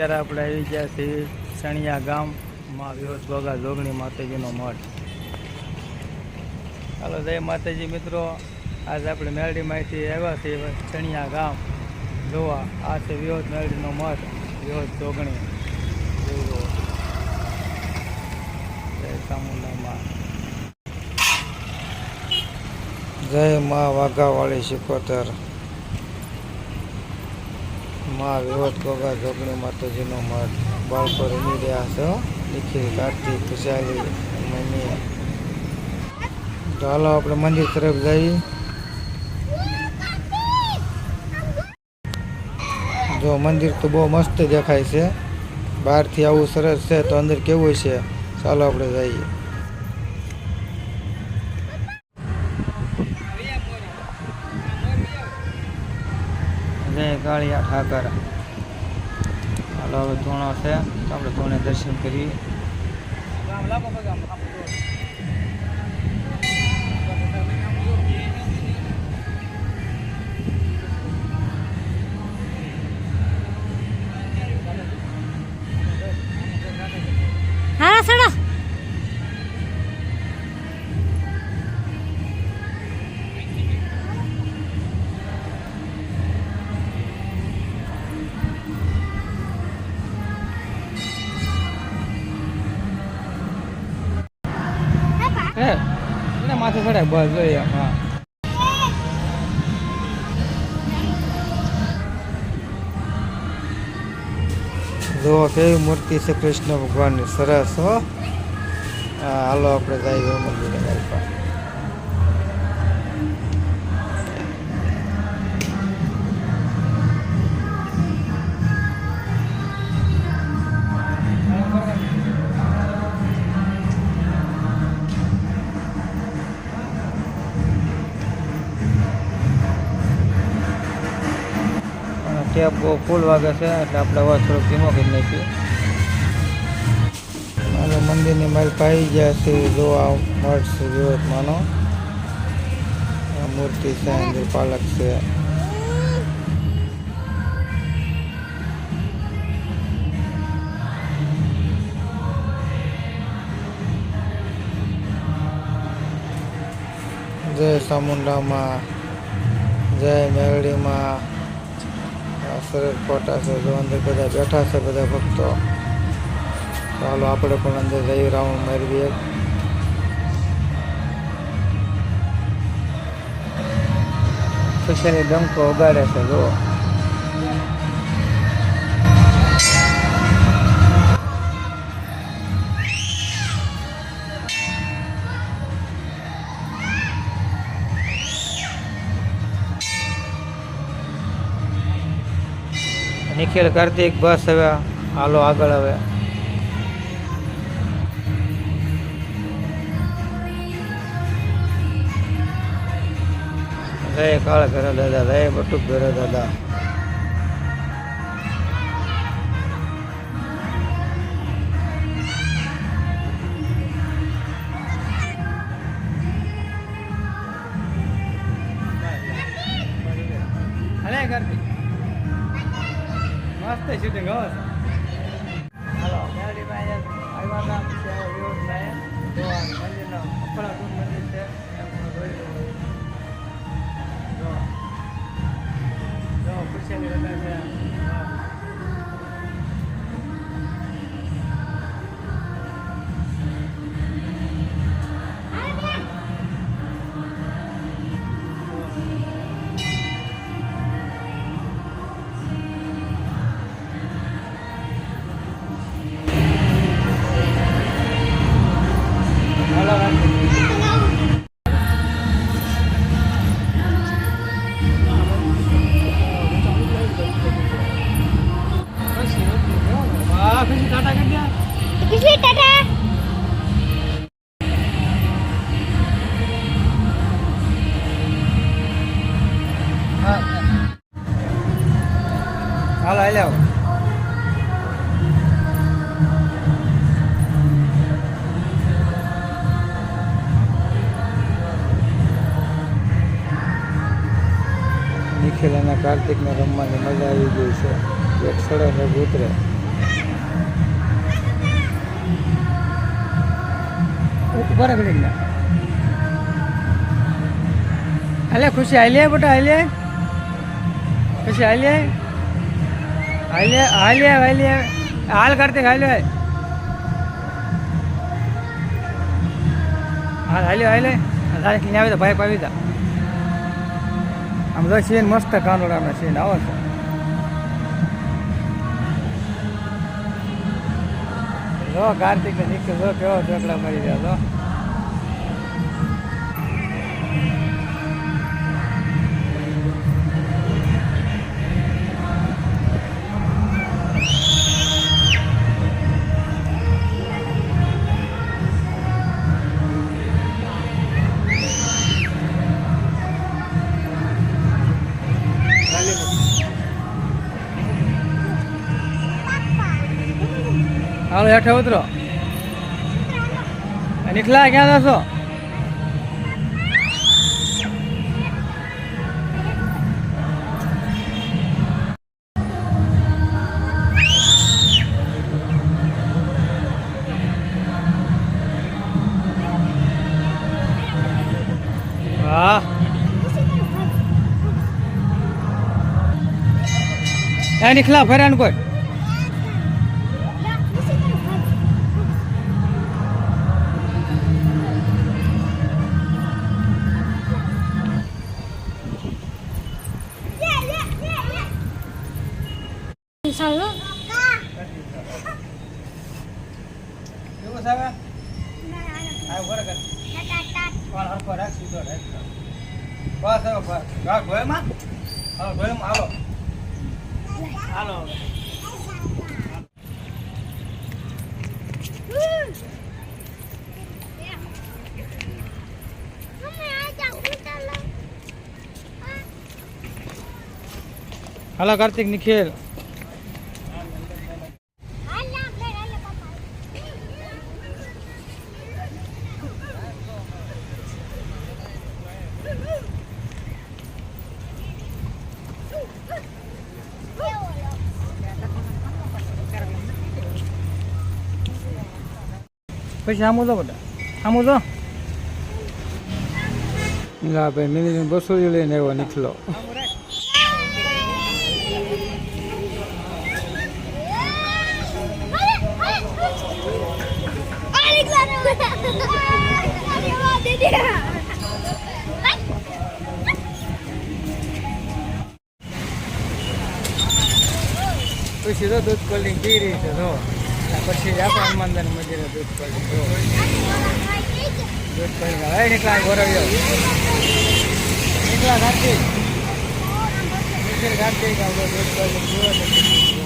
અત્યારે આપણે આવી ગયા છીએ સણિયા ગામમાં વિહોત ગોગા જોગણી માતાજીનો મઠ. ચાલો જય માતાજી મિત્રો. આજ આપણે મેરડીમાંથી આવ્યા છીએ સણિયા ગામ. જોવા, આ છે વિહોત મેરડીનો મઠ વિહોત જોગણી. જય ચામુંડામાં જય મા વાઘાવાળી શિકોતર માં વિરોધ ગોગા જોગણી માતાજીનો મઠ બાળકો રમી રહ્યા છે. નિખિલ, કાર્તિક ખુશાલી મમ્મી તો હાલો આપણે મંદિર તરફ જઈએ. જો મંદિર તો બહુ મસ્ત દેખાય છે. બહારથી આવું સરસ છે, તો અંદર કેવું છે ચાલો આપણે જઈએ. કાળિયા ઠાકર. હાલો હવે ધૂણો છે. તો આપણે ધૂણે દર્શન કરીએ. હે? એને માથે ચડાય, બસ જોઈએ હા. જો, કેવી મૂર્તિ છે કૃષ્ણ ભગવાનની, સરસ, હો. હાલો, આપણે જઈએ મંદિરે ટેપ બહુ ફૂલ વાગે છે, એટલે આપણે અવાજ થોડોક ધીમો કરી નાખીએ. મારો મંદિરની માલ પાઈ ગયા છે જોવા મળશે વિરોધ માનો મૂર્તિ છે, અંદર પાલક છે. જય ચામુંડામાં જય મેરડીમાં. સરસ ફોટા છે જો અંદર બધા બેઠા છે બધા ભક્તો ચાલો આપણે પણ અંદર જઈ રાઉન્ડ મારવીએ ખુશીની ડંકો ઉગાડે છે જો નિખિલ કાર્તિક બસ હવે હાલો આગળ હવે જય કાળ ઘર દાદા જય બટુક ઘર દાદા અલે કાર્તિક મસ્ત શૂટિંગ હો હાલો હાલો હાલે. આવો નિખિલ અને કાર્તિકને રમવાની મજા આવી ગઈ છે. એક સડે ને ઉતરે. ઉપર ઘડી ખુશી આઈ લે બેટા આઈ લે ખુશી આઈ લે હાલે હાલે હાલે હાલ કાર્તિક, હાલે હાલ. હાલ્યો હાલે તારીખ લઈને આવી તો ભાઈ પાવી દા આમ તો સીન મસ્ત કાનોડાનો સીન, આવો છે. જો કાર્તિક ને નિખિલ જો કેવો ચોકડા મળી રહ્યા હાલો હેઠે ઉતરો. નીકળા ક્યાં જશો? વાહ. એ નીકળા ફેરાન કોઈ ચાલો કેવું સાહેબ આ બરાબર કોણ હરખો રાખ સીધો રાખ બસ હવે બસ રાખ ગોયમાં હાલો ગોયમાં હાલો હાલો હવે. હાલો કાર્તિક નિખિલ પછી આમું તો બધા. આમું તો ના ભાઈ મિની બસો લઈને આવ્યો નીકળો પછી તો દૂધ કોલ્ડિંગ પી રહી છે જો. પછી આપણે હનુમાનદાન મંદિરે દૂધ જો. દૂધ કોલ્ડિંગ હવે નીકળા ગોરવ્યો નીકળા કાર્તિક નીકળ કાર્તિક આપણો દૂધ તો